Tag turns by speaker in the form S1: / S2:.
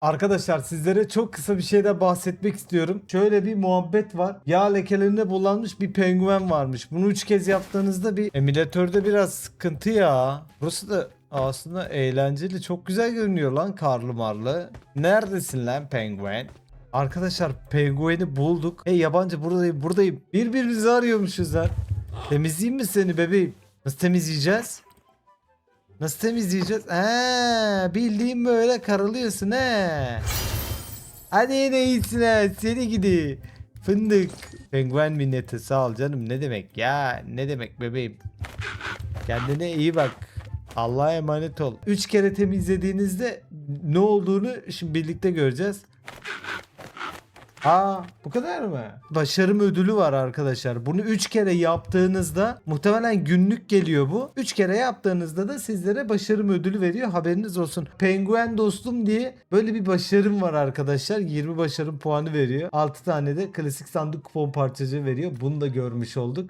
S1: Arkadaşlar sizlere çok kısa bir şeyden bahsetmek istiyorum. Şöyle bir muhabbet var. Yağ lekelerine bulanmış bir penguen varmış. Bunu 3 kez yaptığınızda bir emülatörde biraz sıkıntı ya. Burası da aslında eğlenceli. Çok güzel görünüyor lan karlı marlı. Neredesin lan penguen? Arkadaşlar pengueni bulduk. Hey yabancı buradayım buradayım. Birbirimizi arıyormuşuz lan. Temizleyeyim mi seni bebeğim? Nasıl temizleyeceğiz? Nasıl temizleyeceğiz? Eee bildiğin böyle karalıyorsun he. Hadi yine iyisin he seni gidi. Fındık. Penguen minneti sağ ol canım ne demek ya ne demek bebeğim. Kendine iyi bak. Allah'a emanet ol. 3 kere temizlediğinizde ne olduğunu şimdi birlikte göreceğiz. Aa bu kadar mı? Başarım ödülü var arkadaşlar. Bunu 3 kere yaptığınızda muhtemelen günlük geliyor bu. 3 kere yaptığınızda da sizlere başarım ödülü veriyor. Haberiniz olsun. Penguen dostum diye böyle bir başarım var arkadaşlar. 20 başarım puanı veriyor. 6 tane de klasik sandık kupon parçacığı veriyor. Bunu da görmüş olduk.